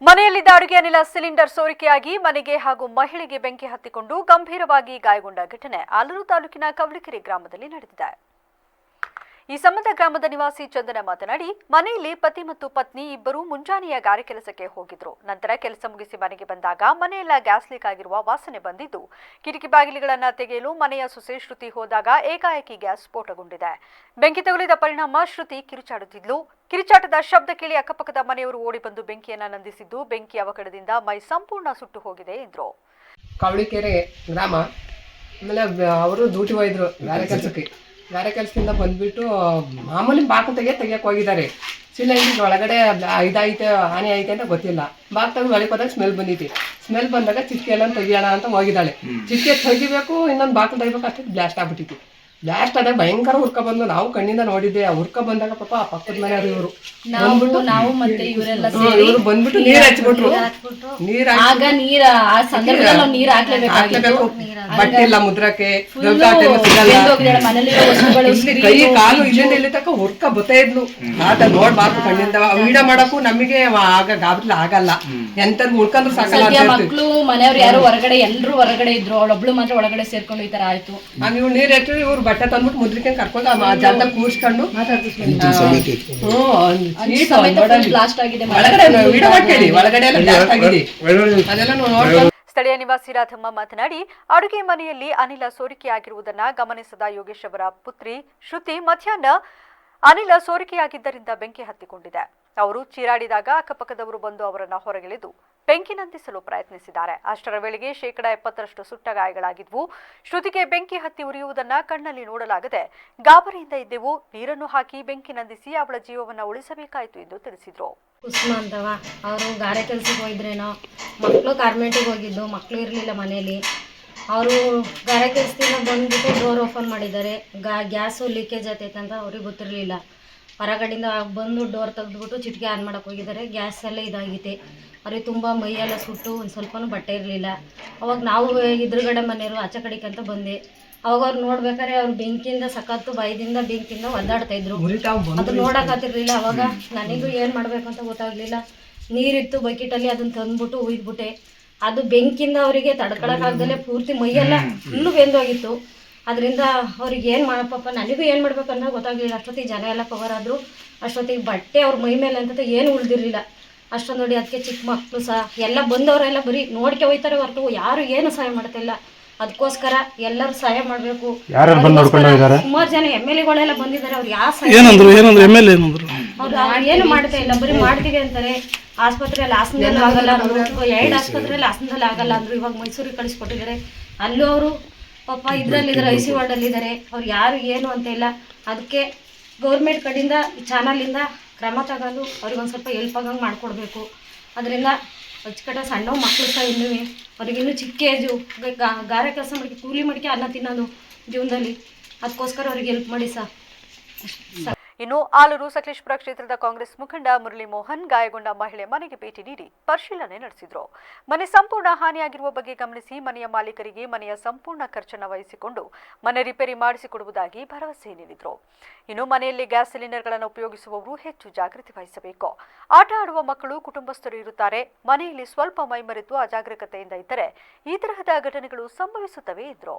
ಮನೆಯಲ್ಲಿದ್ದ ಅಡುಗೆ ಅನಿಲ ಸಿಲಿಂಡರ್ ಸೋರಿಕೆಯಾಗಿ ಮನೆಗೆ ಹಾಗೂ ಮಹಿಳೆಗೆ ಬೆಂಕಿ ಹತ್ತಿಕೊಂಡು ಗಂಭೀರವಾಗಿ ಗಾಯಗೊಂಡ ಘಟನೆ ಆಲೂರು ತಾಲೂಕಿನ ಕವಳಿಕೆರೆ ಗ್ರಾಮದಲ್ಲಿ ನಡೆದಿದೆ. ಈ ಸಂಬಂಧ ಗ್ರಾಮದ ನಿವಾಸಿ ಚಂದನ ಮಾತನಾಡಿ, ಮನೆಯಲ್ಲಿ ಪತಿ ಮತ್ತು ಪತ್ನಿ ಇಬ್ಬರು ಮುಂಜಾನೆಯ ಗಾರೆ ಕೆಲಸಕ್ಕೆ ಹೋಗಿದ್ರು. ನಂತರ ಕೆಲಸ ಮುಗಿಸಿ ಮನೆಗೆ ಬಂದಾಗ ಮನೆಯೆಲ್ಲ ಗ್ಯಾಸ್ ಲೀಕ್ ಆಗಿರುವ ವಾಸನೆ ಬಂದಿದ್ದು, ಕಿಟಕಿ ಬಾಗಿಲುಗಳನ್ನು ತೆಗೆಯಲು ಮನೆಯ ಸೊಸೆ ಶ್ರುತಿ ಹೋದಾಗ ಏಕಾಏಕಿ ಗ್ಯಾಸ್ ಸ್ಫೋಟಗೊಂಡಿದೆ. ಬೆಂಕಿ ತಗುಲಿದ ಪರಿಣಾಮ ಶ್ರುತಿ ಕಿರುಚಾಡುತ್ತಿದ್ಲು. ಕಿರುಚಾಟದ ಶಬ್ದ ಕೇಳಿ ಅಕ್ಕಪಕ್ಕದ ಮನೆಯವರು ಓಡಿ ಬಂದು ಬೆಂಕಿಯನ್ನ ನಂದಿಸಿದ್ದು ಬೆಂಕಿ ಅವಘಡದಿಂದ ಮೈ ಸಂಪೂರ್ಣ ಸುಟ್ಟು ಹೋಗಿದೆ ಎಂದರು. ಕವಳಿಕೆರೆ ಗ್ರಾಮ ಆಮೇಲೆ ಅವರು ಡ್ಯೂಟಿ ಹೋಗಿದ್ರು ಗಾರೆ ಕೆಲಸಕ್ಕೆ. ಗಾರೆ ಕೆಲಸದಿಂದ ಬಂದ್ಬಿಟ್ಟು ಮಾಮೂಲಿ ಬಾಕು ತೆಗೆ ತೆಗಿಯಕ್ಕೆ ಹೋಗಿದ್ದಾರೆ. ಸಿಲಿಂಡರ್ ಒಳಗಡೆ ಇದಾಯ್ತೆ ಹಾನಿ ಐತೆ ಅಂತ ಗೊತ್ತಿಲ್ಲ. ಬಾಕ್ ತೆಗೆದು ಒಳಗೆ ಹೋದಾಗ ಸ್ಮೆಲ್ ಬಂದಿತ್ತು ಸ್ಮೆಲ್ ಬಂದಾಗ ಚಿಟ್ಕೆ ಎಲ್ಲ ತೆಗಿಯೋಣ ಅಂತ ಹೋಗಿದ್ದಾಳೆ. ಚಿಟ್ಕೆ ತೆಗಿಬೇಕು ಇನ್ನೊಂದು ಬಾಕ್ಲು ತೆಗಿಬೇಕು ಅಷ್ಟೇ ಬ್ಲಾಸ್ಟ್ ಆಗ್ಬಿಟ್ಟಿತ್ತು. ಬ್ಲಾಸ್ಟ್ ಅದೇ ಭಯಂಕರ ಹುರ್ಕ ಬಂದು ನಾವು ಕಣ್ಣಿಂದ ನೋಡಿದ್ದೆ. ಆ ಹುರ್ಕ ಬಂದಾಗ ಪಾಪ ಆ ಪಕ್ಕದ ಮನೆ ಇವರು. ನಾವು ನಾವು ಮತ್ತೆ ಇವರೆಲ್ಲ ಇವರು ಬಂದ್ಬಿಟ್ಟು ನೀರ್ ಹಚ್ಬಿಟ್ರು ನೀರ್ ಆಗ ನೀರ ಆ ಸಂದರ್ಭದಲ್ಲಿ ನಾವು ನೀರ್ ಹಾಕ್ಲೇಬೇಕಾಗಿತ್ತು ಹಾಕ್ಲೇಬೇಕು. ಬಟ್ಟೆ ಇಲ್ಲ ಮುದ್ರಕ್ಕೆ ಕೈ ಕಾಲು ಇಲ್ಲಿಂದ ಇಲ್ಲಿ ತನಕ ಹುರ್ಕ ಬತ್ತಾ ಇದ್ಲು. ಆತ ನೋಡ್ಬಾರ್ದು ಕಣ್ಣಿಂದ. ವಿಡಿಯೋ ಮಾಡಕ್ಕೂ ನಮಗೆ ಆಗ ಗಾಬರಿ ಆಗಲ್ಲ. ಎಂತದ್ ಹುಡ್ಕಂದ್ರು ಸಾಕಲ್ಲ ಮಕ್ಳು ಮನೆಯವ್ರು ಯಾರು ಹೊರಗಡೆ ಎಲ್ರು ಹೊರಗಡೆ ಇದ್ರು. ಅವಳೊಬ್ಳು ಮಾತ್ರ ಒಳಗಡೆ ಸೇರ್ಕೊಂಡು ಈ ತರ ಆಯ್ತು. ನೀವು ನೀರ್ ಹಚ್ಚಿ ಇವ್ರು ಬಟ್ಟೆ ತಂದ್ಬಿಟ್ಟು ಮುದ್ರಿಕೆ ಕರ್ಕೊಂಡು ಆ ಜಾಗ ಕೂರ್ಸ್ಕೊಂಡು ಸ್ಥಳೀಯ ನಿವಾಸಿ ರಾಧಮ್ಮ ಮಾತನಾಡಿ ಅಡುಗೆ ಮನೆಯಲ್ಲಿ ಅನಿಲ ಸೋರಿಕೆಯಾಗಿರುವುದನ್ನ ಗಮನಿಸದ ಯೋಗೇಶ್ ಅವರ ಪುತ್ರಿ ಶ್ರುತಿ ಮಧ್ಯಾಹ್ನ ಅನಿಲ ಸೋರಿಕೆಯಾಗಿದ್ದರಿಂದ ಬೆಂಕಿ ಹತ್ತಿಕೊಂಡಿದೆ. ಅವರು ಚೀರಾಡಿದಾಗ ಅಕ್ಕಪಕ್ಕದವರು ಬಂದು ಅವರನ್ನ ಹೊರಗೆಳೆದು ಬೆಂಕಿ ನಂದಿಸಲು ಪ್ರಯತ್ನಿಸಿದ್ದಾರೆ. ಅಷ್ಟರ ವೇಳೆಗೆ ಶೇಕಡಾ ಎಪ್ಪತ್ತರಷ್ಟು ಸುಟ್ಟ ಗಾಯಗಳಾಗಿದ್ವು. ಶ್ರುತಿಗೆ ಬೆಂಕಿ ಹತ್ತಿ ಉರಿಯುವುದನ್ನ ಕಣ್ಣಲ್ಲಿ ನೋಡಲಾಗದೆ ಗಾಬರಿಯಿಂದ ಇದ್ದೆವು. ನೀರನ್ನು ಹಾಕಿ ಬೆಂಕಿ ನಂದಿಸಿ ಅವಳ ಜೀವವನ್ನ ಉಳಿಸಬೇಕಾಯಿತು ಎಂದು ತಿಳಿಸಿದ್ರು. ಅವರು ಗಾರೆ ಕೆಲಸಕ್ಕೆ ಹೋಗಿದ್ರೇನೋ? ಮಕ್ಕಳು ಕಾರ್ಮೆಂಟಿಗೆ ಹೋಗಿದ್ದು ಮಕ್ಕಳು ಇರಲಿಲ್ಲ ಮನೇಲಿ ಅವರು ಗಾರೆ ಕೆಲಸದಿಂದ ಬಂದ್ಬಿಟ್ಟು ಡೋರ್ ಓಪನ್ ಮಾಡಿದ್ದಾರೆ. ಗಾ, ಗ್ಯಾಸು ಲೀಕೇಜ್ ಆಗ್ತೈತೆ ಅಂತ ಅವ್ರಿಗೆ ಗೊತ್ತಿರಲಿಲ್ಲ. ಹೊರಗಡೆಯಿಂದ ಬಂದು ಡೋರ್ ತೆಗೆದುಬಿಟ್ಟು ಚಿಟಿಕೆ ಆನ್ ಮಾಡಕ್ಕೆ ಹೋಗಿದ್ದಾರೆ. ಗ್ಯಾಸ್ ಎಲ್ಲ ಇದಾಗಿದೆ ಅವ್ರಿಗೆ ತುಂಬ ಮೈಯೆಲ್ಲ ಸುಟ್ಟು ಒಂದು ಸ್ವಲ್ಪನೂ ಬಟ್ಟೆ ಇರಲಿಲ್ಲ. ಅವಾಗ ನಾವು ಎದುರುಗಡೆ ಮನೆಯವರು ಆಚೆ ಕಡೆಗೆ ಅಂತ ಬಂದೆ. ಅವಾಗ ಅವ್ರು ನೋಡ್ಬೇಕಾದ್ರೆ ಅವ್ರು ಬೆಂಕಿಯಿಂದ ಸಖತ್ತು ಭಯದಿಂದ ಬೆಂಕಿಯಿಂದ ಒದ್ದಾಡ್ತಾ ಇದ್ರು. ಅದು ನೋಡಕ್ಕಾತಿರ್ಲಿಲ್ಲ ಅವಾಗ. ನನಗೂ ಏನು ಮಾಡಬೇಕು ಅಂತ ಗೊತ್ತಾಗ್ಲಿಲ್ಲ. ನೀರಿತ್ತು ಬಕೆಟಲ್ಲಿ ಅದನ್ನ ತಂದ್ಬಿಟ್ಟು ಉಯ್ದ್ಬಿಟ್ಟೆ. ಅದು ಬೆಂಕಿಯಿಂದ ಅವರಿಗೆ ತಡ್ಕೊಳಕ್ಕಾಗ್ದಲೇ ಪೂರ್ತಿ ಮೈಯೆಲ್ಲ ಫುಲ್ಲು ಬೆಂದೋಗಿತ್ತು. ಅದರಿಂದ ಅವ್ರಿಗೆ ಏನು ಮಾಡಪ್ಪ ನನಗೂ ಏನು ಮಾಡ್ಬೇಕು ಅನ್ನೋ ಗೊತ್ತಾಗ್ಲಿಲ್ಲ. ಅಷ್ಟೊತ್ತಿಗೆ ಜನ ಎಲ್ಲ ಕವರ್ ಆದರು. ಅಷ್ಟೊತ್ತಿಗೆ ಬಟ್ಟೆ ಅವ್ರ ಮೈ ಮೇಲೆ ಅಂತ ಏನು ಉಳಿದಿರಲಿಲ್ಲ. ಅಷ್ಟೊಂದು ನೋಡಿ ಅದಕ್ಕೆ ಚಿಕ್ಕ ಮಕ್ಕಳು ಸಹ ಎಲ್ಲ ಬಂದವರೆಲ್ಲ ಬರೀ ನೋಡ್ಕೆ ಹೋಯ್ತಾರೆ ಹೊರತು ಯಾರು ಏನು ಸಹಾಯ ಮಾಡ್ತಿಲ್ಲ. ಅದಕ್ಕೋಸ್ಕರ ಎಲ್ಲರೂ ಸಹಾಯ ಮಾಡಬೇಕು. ಸುಮಾರು ಜನ ಎಂ ಎಲ್ ಎಗಳೆಲ್ಲ ಬಂದಿದ್ದಾರೆ. ಅವ್ರು ಯಾವ ಸಹಾಯ ಏನಂದ್ರು ಏನಂದ್ರು ಎಂ ಎಲ್ ಏನಂದ್ರು. ಅವ್ರು ಏನು ಮಾಡ್ತಾ ಇಲ್ಲ ಬರೀ ಮಾಡ್ತೀವಿ ಅಂತಾರೆ. ಆಸ್ಪತ್ರೆಯಲ್ಲಿ ಹಾಸನದಲ್ಲಿ ಆಗಲ್ಲ ಅಂದ್ರು ಎರಡು ಆಸ್ಪತ್ರೆಯಲ್ಲಿ ಹಾಸನದಲ್ಲಿ ಆಗಲ್ಲ ಅಂದ್ರು ಇವಾಗ ಮೈಸೂರಿಗೆ ಕಳಿಸ್ಕೊಟ್ಟಿದ್ದಾರೆ. ಅಲ್ಲೂ ಅವರು ಪಾಪ ಇದರಲ್ಲಿದ್ದಾರೆ ಐ ಸಿ ವಾರ್ಡಲ್ಲಿದ್ದಾರೆ ಅವ್ರು ಯಾರು ಏನು ಅಂತ ಇಲ್ಲ. ಅದಕ್ಕೆ ಗೌರ್ಮೆಂಟ್ ಕಡೆಯಿಂದ ಚಾನಲಿಂದ ಕ್ರಮ ತಗೊಂಡು ಅವ್ರಿಗೆ ಒಂದು ಸ್ವಲ್ಪ ಹೆಲ್ಪ್ ಆಗಂಗೆ ಮಾಡಿಕೊಡ್ಬೇಕು. ಅದರಿಂದ ಅಚ್ಚುಕಟ್ಟ ಸಣ್ಣ ಮಕ್ಕಳು ಸಹ ಇನ್ನೂ ಅವ್ರಿಗಿನ್ನೂ ಚಿಕ್ಕ ಏಜು ಗಾರೆ ಕೆಲಸ ಮಾಡಿ ಕೂಲಿ ಮಾಡಿಕೆ ಅನ್ನ ತಿನ್ನೋದು ಜೀವನದಲ್ಲಿ. ಅದಕ್ಕೋಸ್ಕರ ಅವ್ರಿಗೆ ಹೆಲ್ಪ್ ಮಾಡಿ ಸರ್ ಇನ್ನು ಆಲೂರು ಸಕಲೇಶ್ಪುರ ಕ್ಷೇತ್ರದ ಕಾಂಗ್ರೆಸ್ ಮುಖಂಡ ಮುರಳಿ ಮೋಹನ್, ಗಾಯಗೊಂಡ ಮಹಿಳೆ ಮನೆಗೆ ಭೇಟಿ ನೀಡಿ ಪರಿಶೀಲನೆ ನಡೆಸಿದರು. ಮನೆ ಸಂಪೂರ್ಣ ಹಾನಿಯಾಗಿರುವ ಬಗ್ಗೆ ಗಮನಿಸಿ ಮನೆಯ ಮಾಲೀಕರಿಗೆ ಮನೆಯ ಸಂಪೂರ್ಣ ಖರ್ಚನ್ನು ವಹಿಸಿಕೊಂಡು ಮನೆ ರಿಪೇರಿ ಮಾಡಿಸಿಕೊಡುವುದಾಗಿ ಭರವಸೆ ನೀಡಿದರು. ಇನ್ನು ಮನೆಯಲ್ಲಿ ಗ್ಯಾಸ್ ಸಿಲಿಂಡರ್ಗಳನ್ನು ಉಪಯೋಗಿಸುವವರು ಹೆಚ್ಚು ಜಾಗೃತಿ ವಹಿಸಬೇಕು. ಆಟ ಆಡುವ ಮಕ್ಕಳು, ಕುಟುಂಬಸ್ಥರು ಇರುತ್ತಾರೆ. ಮನೆಯಲ್ಲಿ ಸ್ವಲ್ಪ ಮೈಮರೆತು ಅಜಾಗರೂಕತೆಯಿಂದ ಇದ್ದರೆ ಈ ತರಹದ ಘಟನೆಗಳು ಸಂಭವಿಸುತ್ತವೆ ಇದ್ರು